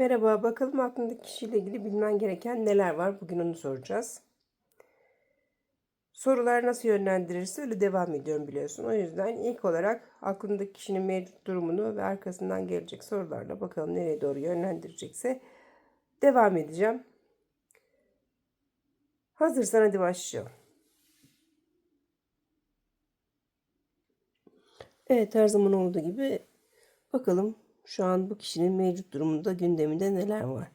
Merhaba, bakalım aklındaki kişiyle ilgili bilmen gereken neler var? Bugün onu soracağız. Sorular nasıl yönlendirirse öyle devam ediyorum biliyorsun. O yüzden ilk olarak aklındaki kişinin mevcut durumunu ve arkasından gelecek sorularla bakalım nereye doğru yönlendirecekse devam edeceğim. Hazırsan hadi başlayalım. Evet her zaman olduğu gibi bakalım şu an bu kişinin mevcut durumunda gündeminde neler var.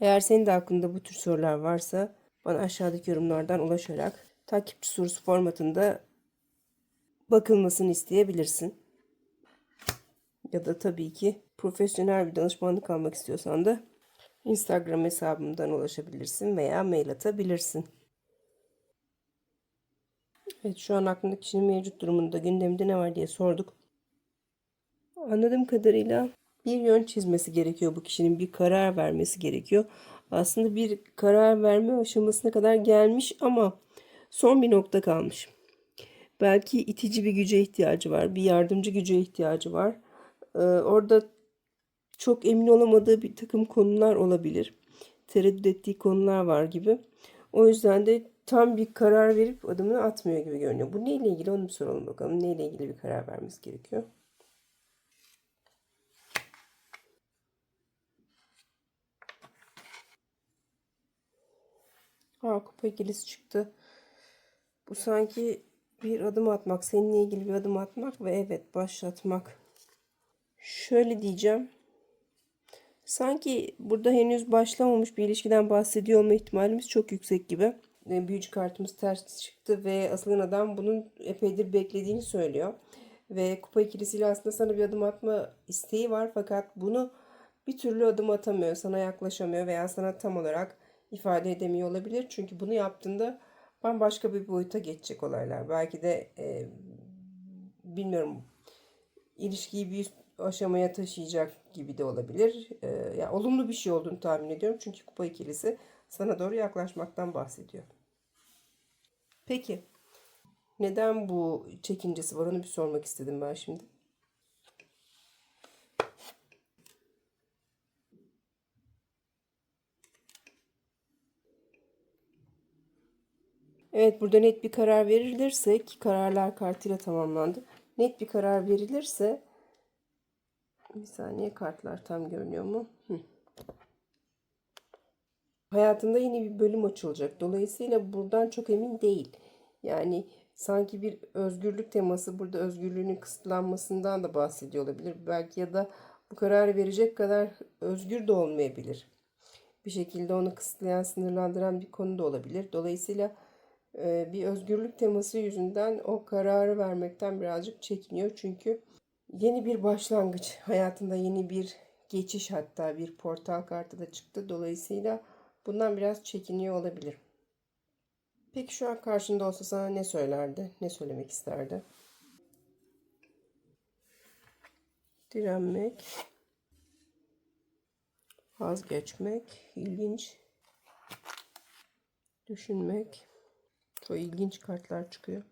Eğer senin de aklında bu tür sorular varsa bana aşağıdaki yorumlardan ulaşarak takipçi sorusu formatında bakılmasını isteyebilirsin. Ya da tabii ki profesyonel bir danışmanlık almak istiyorsan da Instagram hesabımdan ulaşabilirsin veya mail atabilirsin. Evet şu an aklındaki kişinin mevcut durumunda gündeminde ne var diye sorduk. Anladığım kadarıyla bir yön çizmesi gerekiyor bu kişinin bir karar vermesi gerekiyor. Aslında bir karar verme aşamasına kadar gelmiş ama son bir nokta kalmış. Belki itici bir güce ihtiyacı var, bir yardımcı güce ihtiyacı var. Ee, orada çok emin olamadığı bir takım konular olabilir. Tereddüt ettiği konular var gibi. O yüzden de tam bir karar verip adımını atmıyor gibi görünüyor. Bu neyle ilgili onu bir soralım bakalım. Neyle ilgili bir karar vermesi gerekiyor? Aa, kupa ikilisi çıktı. Bu sanki bir adım atmak, seninle ilgili bir adım atmak ve evet başlatmak. Şöyle diyeceğim. Sanki burada henüz başlamamış bir ilişkiden bahsediyor olma ihtimalimiz çok yüksek gibi. E, Büyücü kartımız ters çıktı ve asılan adam bunun epeydir beklediğini söylüyor. Ve kupa ikilisiyle aslında sana bir adım atma isteği var fakat bunu bir türlü adım atamıyor, sana yaklaşamıyor veya sana tam olarak ifade edemiyor olabilir. Çünkü bunu yaptığında bambaşka bir boyuta geçecek olaylar. Belki de e, bilmiyorum ilişkiyi bir aşamaya taşıyacak gibi de olabilir. E, ya olumlu bir şey olduğunu tahmin ediyorum. Çünkü kupa ikilisi sana doğru yaklaşmaktan bahsediyor. Peki neden bu çekincesi var onu bir sormak istedim ben şimdi. Evet burada net bir karar verilirse ki kararlar kartıyla tamamlandı. Net bir karar verilirse bir saniye kartlar tam görünüyor mu? Hı. Hayatında yeni bir bölüm açılacak. Dolayısıyla buradan çok emin değil. Yani sanki bir özgürlük teması burada özgürlüğünün kısıtlanmasından da bahsediyor olabilir. Belki ya da bu kararı verecek kadar özgür de olmayabilir. Bir şekilde onu kısıtlayan, sınırlandıran bir konu da olabilir. Dolayısıyla e, bir özgürlük teması yüzünden o kararı vermekten birazcık çekiniyor. Çünkü yeni bir başlangıç, hayatında yeni bir geçiş hatta bir portal kartı da çıktı. Dolayısıyla bundan biraz çekiniyor olabilir. Peki şu an karşında olsa sana ne söylerdi? Ne söylemek isterdi? Direnmek, vazgeçmek, ilginç, düşünmek. Çok ilginç kartlar çıkıyor.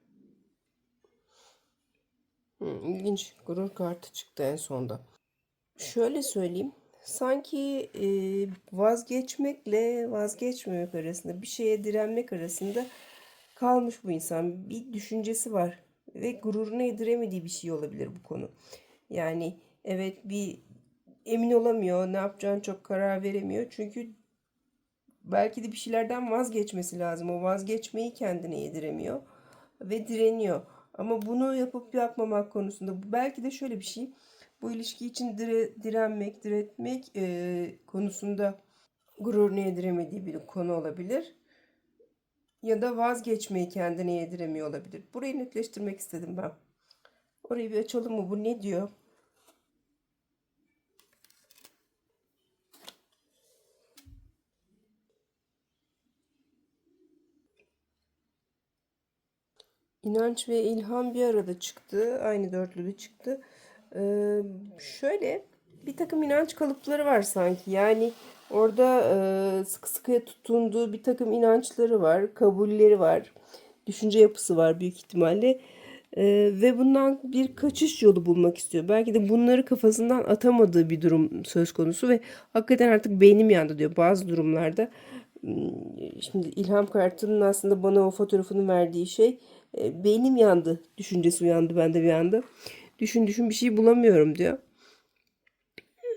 Hı, ilginç gurur kartı çıktı en sonda. Şöyle söyleyeyim. Sanki e, vazgeçmekle vazgeçmemek arasında bir şeye direnmek arasında kalmış bu insan. Bir düşüncesi var ve gururuna yediremediği bir şey olabilir bu konu. Yani evet bir emin olamıyor, ne yapacağını çok karar veremiyor. Çünkü belki de bir şeylerden vazgeçmesi lazım. O vazgeçmeyi kendine yediremiyor ve direniyor. Ama bunu yapıp yapmamak konusunda belki de şöyle bir şey. Bu ilişki için dire, direnmek, diretmek e, konusunda gururunu yediremediği bir konu olabilir. Ya da vazgeçmeyi kendine yediremiyor olabilir. Burayı netleştirmek istedim ben. Orayı bir açalım mı? Bu ne diyor? İnanç ve ilham bir arada çıktı. Aynı dörtlülü çıktı. Ee, şöyle bir takım inanç kalıpları var sanki. Yani orada e, sıkı sıkıya tutunduğu bir takım inançları var. Kabulleri var. Düşünce yapısı var büyük ihtimalle. Ee, ve bundan bir kaçış yolu bulmak istiyor. Belki de bunları kafasından atamadığı bir durum söz konusu ve hakikaten artık beynim yandı diyor bazı durumlarda. Hmm, Şimdi ilham kartının aslında bana o fotoğrafını verdiği şey e, beynim yandı düşüncesi uyandı bende bir anda. Düşün düşün bir şey bulamıyorum diyor.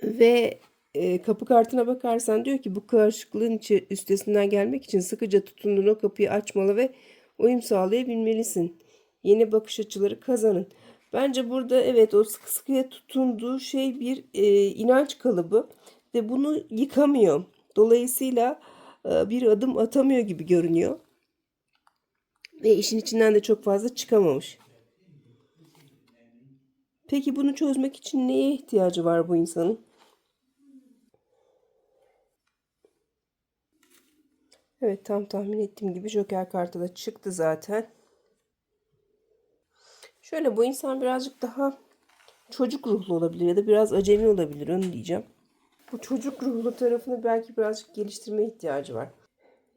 Ve e, kapı kartına bakarsan diyor ki bu karışıklığın üstesinden gelmek için sıkıca tutunduğun o kapıyı açmalı ve uyum sağlayabilmelisin. Yeni bakış açıları kazanın. Bence burada evet o sıkı sıkıya tutunduğu şey bir e, inanç kalıbı ve bunu yıkamıyor. Dolayısıyla e, bir adım atamıyor gibi görünüyor. Ve işin içinden de çok fazla çıkamamış. Peki bunu çözmek için neye ihtiyacı var bu insanın? Evet tam tahmin ettiğim gibi Joker kartı da çıktı zaten. Şöyle bu insan birazcık daha çocuk ruhlu olabilir ya da biraz acemi olabilir onu diyeceğim. Bu çocuk ruhlu tarafını belki birazcık geliştirme ihtiyacı var.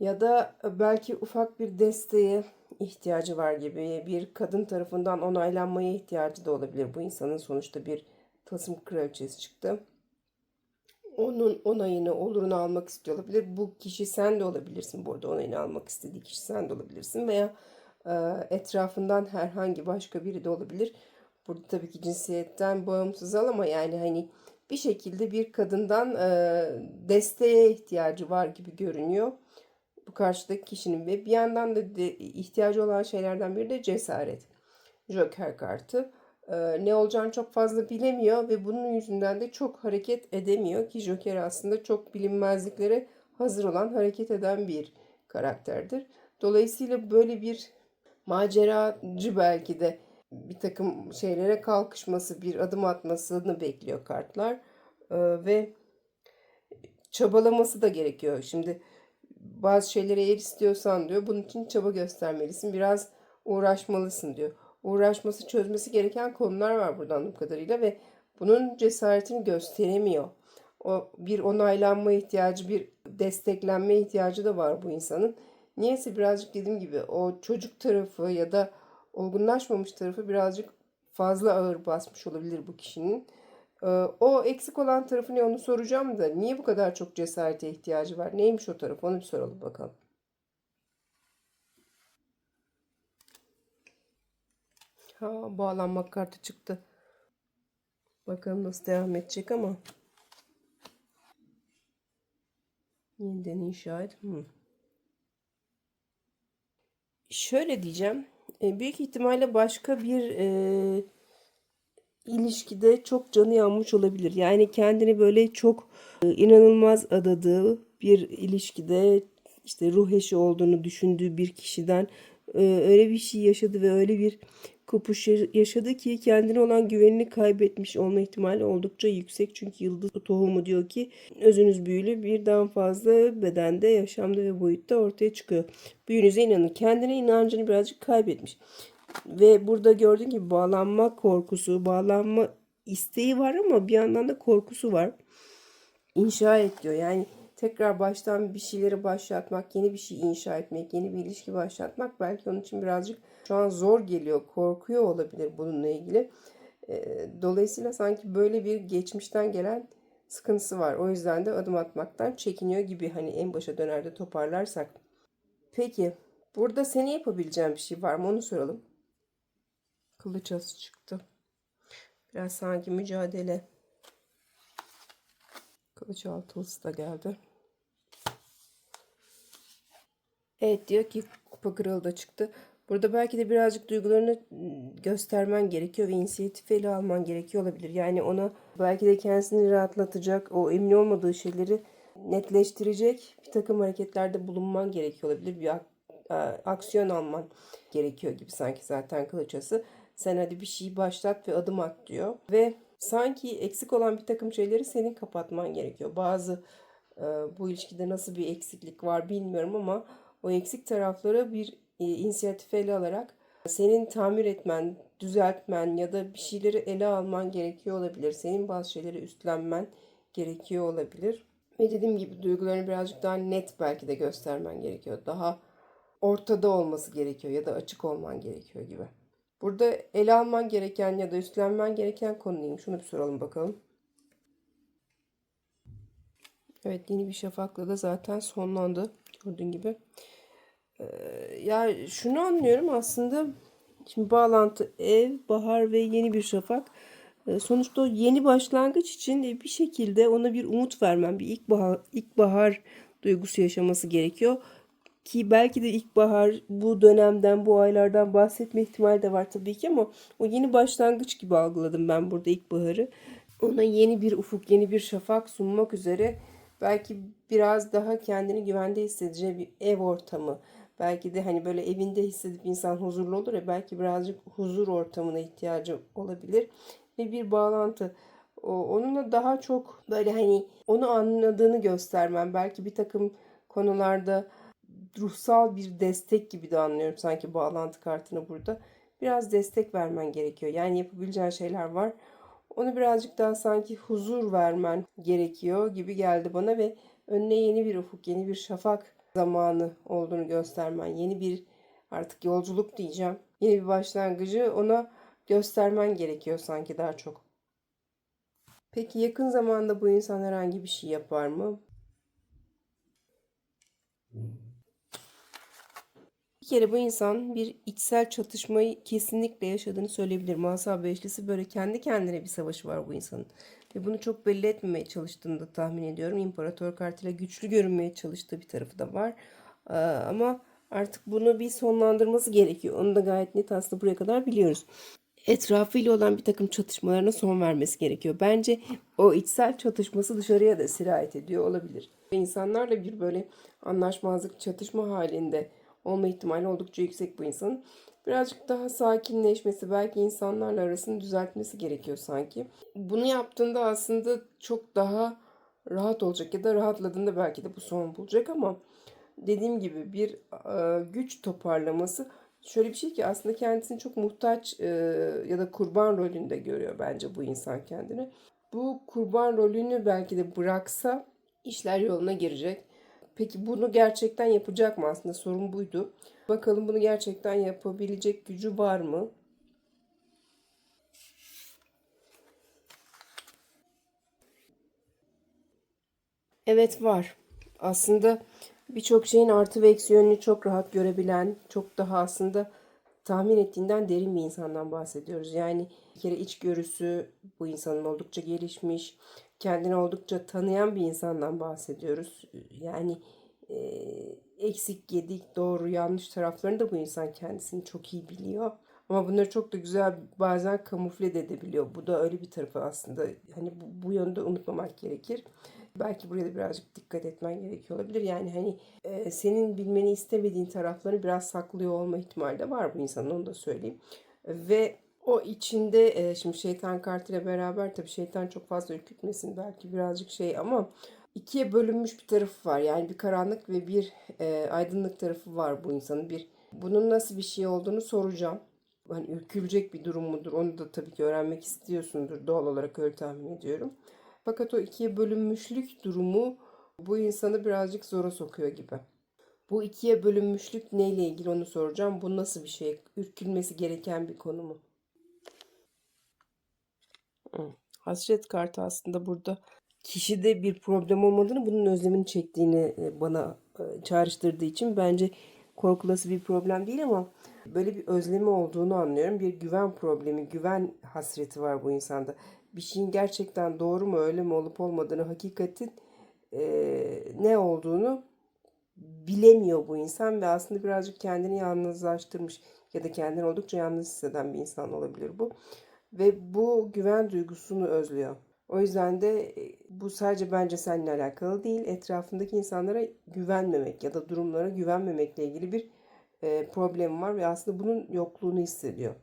Ya da belki ufak bir desteğe ihtiyacı var gibi bir kadın tarafından onaylanmaya ihtiyacı da olabilir. Bu insanın sonuçta bir tasım kraliçesi çıktı onun onayını, olurunu almak istiyor olabilir. Bu kişi sen de olabilirsin. Bu arada onayını almak istediği kişi sen de olabilirsin. Veya e, etrafından herhangi başka biri de olabilir. Burada tabii ki cinsiyetten bağımsız ama yani hani bir şekilde bir kadından e, desteğe ihtiyacı var gibi görünüyor. Bu karşıdaki kişinin ve bir yandan da de, ihtiyacı olan şeylerden biri de cesaret. Joker kartı e, ne olacağını çok fazla bilemiyor ve bunun yüzünden de çok hareket edemiyor ki Joker aslında çok bilinmezliklere hazır olan hareket eden bir karakterdir. Dolayısıyla böyle bir maceracı belki de bir takım şeylere kalkışması, bir adım atmasını bekliyor kartlar E, ve çabalaması da gerekiyor. Şimdi bazı şeyleri eğer istiyorsan diyor bunun için çaba göstermelisin. Biraz uğraşmalısın diyor uğraşması, çözmesi gereken konular var burada anladığım kadarıyla ve bunun cesaretini gösteremiyor. O bir onaylanma ihtiyacı, bir desteklenme ihtiyacı da var bu insanın. Niyeyse birazcık dediğim gibi o çocuk tarafı ya da olgunlaşmamış tarafı birazcık fazla ağır basmış olabilir bu kişinin. Ee, O eksik olan tarafı ne onu soracağım da niye bu kadar çok cesarete ihtiyacı var? Neymiş o taraf? Onu bir soralım bakalım. Ha, bağlanmak kartı çıktı. Bakalım nasıl devam edecek ama. Yeniden inşa et. Hmm. Şöyle diyeceğim. E, büyük ihtimalle başka bir e, ilişkide çok canı yanmış olabilir. Yani kendini böyle çok e, inanılmaz adadığı bir ilişkide işte ruh eşi olduğunu düşündüğü bir kişiden e, öyle bir şey yaşadı ve öyle bir kopuş yaşadı ki kendine olan güvenini kaybetmiş olma ihtimali oldukça yüksek. Çünkü yıldız tohumu diyor ki özünüz büyülü birden fazla bedende, yaşamda ve boyutta ortaya çıkıyor. Büyünüze inanın. Kendine inancını birazcık kaybetmiş. Ve burada gördüğün gibi bağlanma korkusu, bağlanma isteği var ama bir yandan da korkusu var. İnşa et diyor. Yani tekrar baştan bir şeyleri başlatmak, yeni bir şey inşa etmek, yeni bir ilişki başlatmak belki onun için birazcık şu an zor geliyor, korkuyor olabilir bununla ilgili. Ee, Dolayısıyla sanki böyle bir geçmişten gelen sıkıntısı var. O yüzden de adım atmaktan çekiniyor gibi hani en başa dönerde toparlarsak. Peki burada seni yapabileceğin bir şey var mı onu soralım. Kılıç ası çıktı. Biraz sanki mücadele. Kılıç altılısı da geldi. Evet diyor ki kupa kralı da çıktı. Burada belki de birazcık duygularını göstermen gerekiyor ve inisiyatifi ele alman gerekiyor olabilir. Yani ona belki de kendisini rahatlatacak, o emin olmadığı şeyleri netleştirecek bir takım hareketlerde bulunman gerekiyor olabilir. Bir ak- aksiyon alman gerekiyor gibi sanki zaten kılıçası. Sen hadi bir şeyi başlat ve adım at diyor. Ve sanki eksik olan bir takım şeyleri senin kapatman gerekiyor. Bazı e, bu ilişkide nasıl bir eksiklik var bilmiyorum ama o eksik tarafları bir e, inisiyatif ele alarak senin tamir etmen, düzeltmen ya da bir şeyleri ele alman gerekiyor olabilir. Senin bazı şeyleri üstlenmen gerekiyor olabilir. Ve dediğim gibi duygularını birazcık daha net belki de göstermen gerekiyor. Daha ortada olması gerekiyor ya da açık olman gerekiyor gibi. Burada ele alman gereken ya da üstlenmen gereken konu neymiş? Şunu bir soralım bakalım. Evet yeni bir şafakla da zaten sonlandı. Gördüğün gibi. Ee, ya şunu anlıyorum aslında. Şimdi bağlantı ev, bahar ve yeni bir şafak. Ee, sonuçta yeni başlangıç için bir şekilde ona bir umut vermem, bir ilkbahar, ilkbahar duygusu yaşaması gerekiyor. Ki belki de ilkbahar bu dönemden, bu aylardan bahsetme ihtimali de var tabii ki ama o yeni başlangıç gibi algıladım ben burada ilkbaharı. Ona yeni bir ufuk, yeni bir şafak sunmak üzere belki biraz daha kendini güvende hissedeceği bir ev ortamı. Belki de hani böyle evinde hissedip insan huzurlu olur ya belki birazcık huzur ortamına ihtiyacı olabilir. Ve bir bağlantı. Onunla daha çok böyle hani onu anladığını göstermem. Belki bir takım konularda ruhsal bir destek gibi de anlıyorum sanki bağlantı kartını burada. Biraz destek vermen gerekiyor. Yani yapabileceğin şeyler var. Onu birazcık daha sanki huzur vermen gerekiyor gibi geldi bana ve önüne yeni bir ufuk, yeni bir şafak zamanı olduğunu göstermen, yeni bir artık yolculuk diyeceğim. Yeni bir başlangıcı ona göstermen gerekiyor sanki daha çok. Peki yakın zamanda bu insan herhangi bir şey yapar mı? Bir kere bu insan bir içsel çatışmayı kesinlikle yaşadığını söyleyebilir. Masa Beşlisi böyle kendi kendine bir savaşı var bu insanın. Ve bunu çok belli etmemeye çalıştığını da tahmin ediyorum. İmparator kartıyla güçlü görünmeye çalıştığı bir tarafı da var. Ee, ama artık bunu bir sonlandırması gerekiyor. Onu da gayet net aslında buraya kadar biliyoruz. Etrafıyla olan bir takım çatışmalarına son vermesi gerekiyor. Bence o içsel çatışması dışarıya da sirayet ediyor olabilir. İnsanlarla bir böyle anlaşmazlık, çatışma halinde olma ihtimali oldukça yüksek bu insanın. Birazcık daha sakinleşmesi, belki insanlarla arasını düzeltmesi gerekiyor sanki. Bunu yaptığında aslında çok daha rahat olacak ya da rahatladığında belki de bu son bulacak ama dediğim gibi bir e, güç toparlaması şöyle bir şey ki aslında kendisini çok muhtaç e, ya da kurban rolünde görüyor bence bu insan kendini. Bu kurban rolünü belki de bıraksa işler yoluna girecek. Peki bunu gerçekten yapacak mı? Aslında sorun buydu. Bakalım bunu gerçekten yapabilecek gücü var mı? Evet var. Aslında birçok şeyin artı ve eksi yönünü çok rahat görebilen, çok daha aslında tahmin ettiğinden derin bir insandan bahsediyoruz. Yani bir kere içgörüsü bu insanın oldukça gelişmiş, kendini oldukça tanıyan bir insandan bahsediyoruz. Yani e, eksik, gedik, doğru, yanlış taraflarını da bu insan kendisini çok iyi biliyor. Ama bunları çok da güzel bazen kamufle de edebiliyor. Bu da öyle bir tarafı aslında. Hani bu, bu yönde unutmamak gerekir. Belki buraya da birazcık dikkat etmen gerekiyor olabilir. Yani hani e, senin bilmeni istemediğin taraflarını biraz saklıyor olma ihtimali de var bu insanın onu da söyleyeyim. Ve o içinde e, şimdi şeytan kartıyla beraber tabii şeytan çok fazla ürkütmesin belki birazcık şey ama ikiye bölünmüş bir tarafı var. Yani bir karanlık ve bir e, aydınlık tarafı var bu insanın. Bir bunun nasıl bir şey olduğunu soracağım. Hani ürkülecek bir durum mudur? Onu da tabii ki öğrenmek istiyorsundur. Doğal olarak öyle tahmin ediyorum. Fakat o ikiye bölünmüşlük durumu bu insanı birazcık zora sokuyor gibi. Bu ikiye bölünmüşlük neyle ilgili onu soracağım. Bu nasıl bir şey? Ürkülmesi gereken bir konu mu? Hasret kartı aslında burada kişide bir problem olmadığını, bunun özlemini çektiğini e, bana e, çağrıştırdığı için bence korkulası bir problem değil ama böyle bir özlemi olduğunu anlıyorum. Bir güven problemi, güven hasreti var bu insanda. Bir şeyin gerçekten doğru mu, öyle mi olup olmadığını, hakikatin e, ne olduğunu bilemiyor bu insan ve aslında birazcık kendini yalnızlaştırmış ya da kendini oldukça yalnız hisseden bir insan olabilir bu. Ve bu güven duygusunu özlüyor. O yüzden de bu sadece bence seninle alakalı değil. Etrafındaki insanlara güvenmemek ya da durumlara güvenmemekle ilgili bir e, problem var ve aslında bunun yokluğunu hissediyor.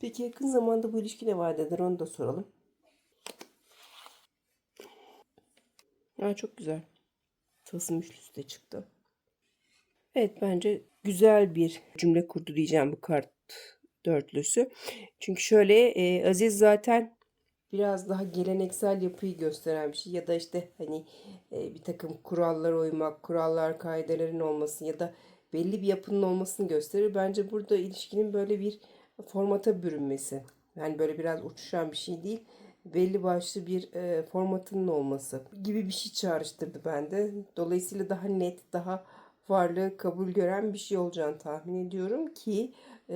Peki yakın zamanda bu ilişki ne vaat eder onu da soralım. Ha, çok güzel. Tılsım üçlüsü de çıktı. Evet bence güzel bir cümle kurdu diyeceğim bu kart dörtlüsü. Çünkü şöyle e, Aziz zaten biraz daha geleneksel yapıyı gösteren bir şey ya da işte hani e, bir takım kurallara uymak, kurallar, kaidelerin olması ya da belli bir yapının olmasını gösterir. Bence burada ilişkinin böyle bir formata bürünmesi. Yani böyle biraz uçuşan bir şey değil. Belli başlı bir e, formatının olması gibi bir şey çağrıştırdı bende. Dolayısıyla daha net, daha varlığı kabul gören bir şey olacağını tahmin ediyorum ki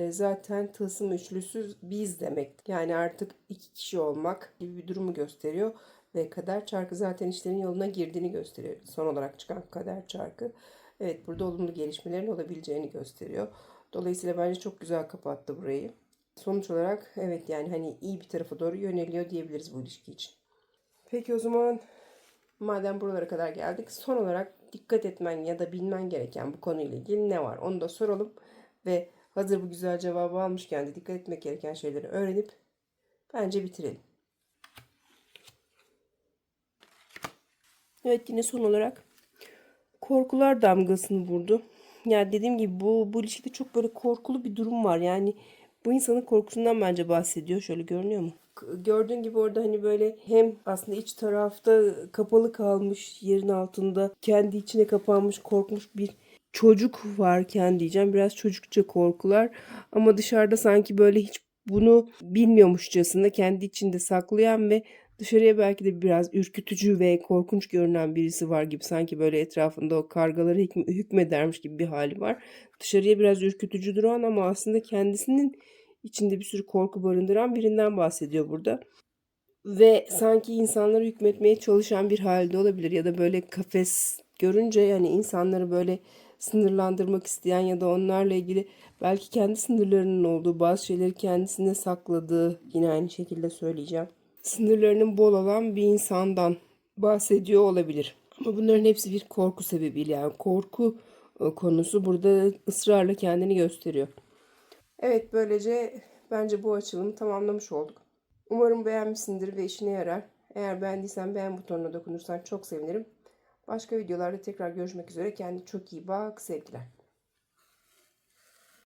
zaten tılsım üçlüsü biz demek. Yani artık iki kişi olmak gibi bir durumu gösteriyor ve kader çarkı zaten işlerin yoluna girdiğini gösteriyor. Son olarak çıkan kader çarkı. Evet burada olumlu gelişmelerin olabileceğini gösteriyor. Dolayısıyla bence çok güzel kapattı burayı. Sonuç olarak evet yani hani iyi bir tarafa doğru yöneliyor diyebiliriz bu ilişki için. Peki o zaman madem buralara kadar geldik son olarak dikkat etmen ya da bilmen gereken bu konuyla ilgili ne var onu da soralım ve hazır bu güzel cevabı almışken de dikkat etmek gereken şeyleri öğrenip bence bitirelim. Evet yine son olarak korkular damgasını vurdu. Yani dediğim gibi bu, bu ilişkide çok böyle korkulu bir durum var. Yani bu insanın korkusundan bence bahsediyor. Şöyle görünüyor mu? Gördüğün gibi orada hani böyle hem aslında iç tarafta kapalı kalmış yerin altında kendi içine kapanmış korkmuş bir çocuk varken diyeceğim biraz çocukça korkular ama dışarıda sanki böyle hiç bunu bilmiyormuşçasına kendi içinde saklayan ve dışarıya belki de biraz ürkütücü ve korkunç görünen birisi var gibi sanki böyle etrafında o kargaları hükm- hükmedermiş gibi bir hali var. Dışarıya biraz ürkütücü duran ama aslında kendisinin içinde bir sürü korku barındıran birinden bahsediyor burada. Ve sanki insanları hükmetmeye çalışan bir halde olabilir ya da böyle kafes görünce yani insanları böyle sınırlandırmak isteyen ya da onlarla ilgili belki kendi sınırlarının olduğu bazı şeyleri kendisine sakladığı yine aynı şekilde söyleyeceğim. Sınırlarının bol olan bir insandan bahsediyor olabilir. Ama bunların hepsi bir korku sebebiyle yani korku e, konusu burada ısrarla kendini gösteriyor. Evet böylece bence bu açılımı tamamlamış olduk. Umarım beğenmişsindir ve işine yarar. Eğer beğendiysen beğen butonuna dokunursan çok sevinirim. Başka videolarda tekrar görüşmek üzere. Kendine çok iyi bak. Sevgiler.